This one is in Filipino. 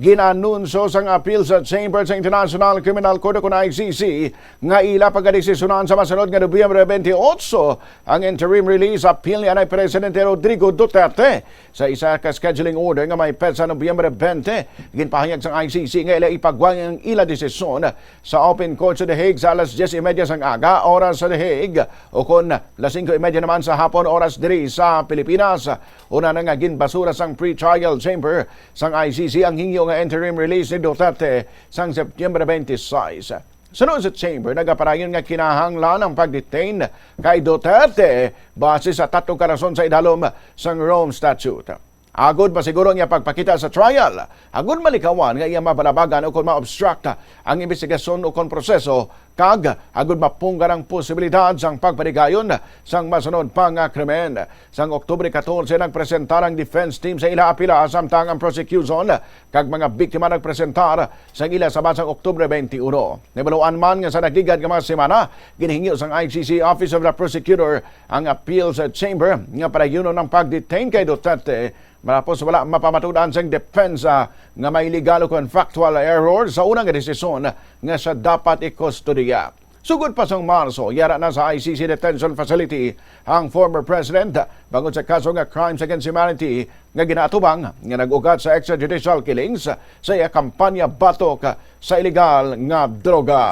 ginanunso sang appeal sa Chamber sa International Criminal Court o ICC nga ila pagkadesisyonan sa masunod nga Nobyembre 28 ang interim release appeal ni Anay Presidente Rodrigo Duterte sa isa ka scheduling order nga may petsa Nobyembre 20 ginpahayag sang ICC nga ila ipagwang ang ila desisyon sa Open Court sa The Hague sa alas 10.30 sang aga oras sa The Hague o kon las 5.30 naman sa hapon oras diri sa Pilipinas. Una na nga ginbasura sang pre-trial chamber sang ICC ang hingyo nga interim release ni Duterte sang September 26. Sunod sa chamber, nagaparayon nga kinahanglan ang pag-detain kay Duterte base sa tatlong karason sa idalom sang Rome Statute. Agod ba siguro niya pagpakita sa trial? Agod malikawan nga iya mabalabagan o kung ma-obstruct ang investigasyon o kung proseso kag agod mapunggan ang posibilidad sang pagpanigayon sang masunod pa nga krimen. Sang Oktubre 14 nagpresentar ang defense team sa ila apila samtang ang prosecution kag mga biktima nagpresentar sa ila sa basang Oktubre 21. Nibaluan man nga sa nagligad nga mga semana, ginhingyo sang ICC Office of the Prosecutor ang appeals chamber nga para yun ng pag-detain kay Duterte Matapos wala mapamatudan sang depensa nga may legal o factual error sa unang desisyon nga sa dapat ikustodiya. Sugod pa sang Marso, yara na sa ICC Detention Facility ang former president bangod sa kaso nga crimes against humanity nga ginatubang nga nag-ugat sa extrajudicial killings sa iya kampanya batok sa illegal nga droga.